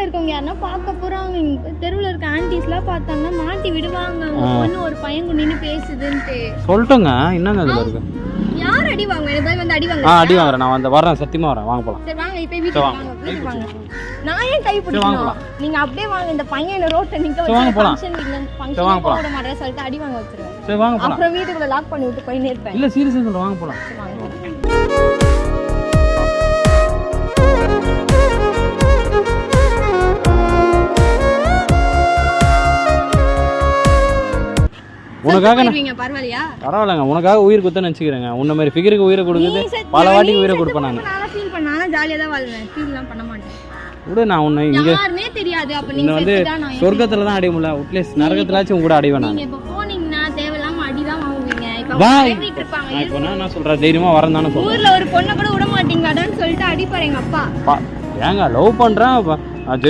இருக்கவங்க யாருன்னா பார்க்க போறாங்க. தெருவுல இருக்க ஆன்டிஸ்லாம் பார்த்தாங்கன்னா மாட்டி விடுவாங்க. பொண்ணு ஒரு பையன் நின்னு பேசுதுன்ட்டு. சொல்லட்டுங்க. என்னங்க அதில் இருக்கு? யார் அடி வாங்க இந்த மாதிரி வந்து அடி வாங்க ஆ அடி வாங்குறேன். நான் வந்து வரேன் சத்தியமா வரேன் வாங்க போலாம். சரி வாங்க. இப்போ வீட்டுக்கு வாங்க. வீட்டுக்கு வாங்க. நான் ஏன் கை பிடிக்கணும்? நீங்க அப்படியே வாங்க. இந்த பையன் ரோட்ல நிக்க சரி, வாங்க வச்சு போலாம். ஃபங்க்ஷன் வாங்க போக விட மாட்டேன் சொல்லிட்டு அடி வாங்க வச்சிருவேன். சரி வாங்க போலாம். அப்புறம் வீட்டுக்குள்ள லாக் பண்ணி விட்டு போயினே இருப்பேன் இல்ல சீரியஸா சொல்றேன். வாங்க போலாம். வாங்க. போலாம். உனக்காக பரவாயில்லையா? பரவாயில்லைங்க உனக்காக உயிர் குத்த நினச்சிக்கிறேங்க. உன்ன மாதிரி ஃபிகருக்கு உயிரை கொடுக்குது பல வாட்டி உயிரை கொடுப்பேன் நான். தான் வாழ்வேன். பண்ண மாட்டேன். விடு நான் உன்னை இங்க தெரியாது அப்ப இந்த நீங்க வந்து சொர்க்கத்துல தான் அடைய முடியல அட்லீஸ்ட் நரகத்துலாச்சும் கூட அடைவேன் நான். இப்ப போனீங்கன்னா தேவையில்லாம அடிதான் வாங்குவீங்க. இப்ப நான் இப்போ நான் சொல்றேன்? தைரியமா வரேன் தானே சொல்றேன். ஊர்ல ஒரு பொண்ணை கூட விட மாட்டீங்களாடான்னு சொல்லிட்டு அடிப்பாரு எங்க அப்பா. ஏங்க லவ் பண்றேன் ப-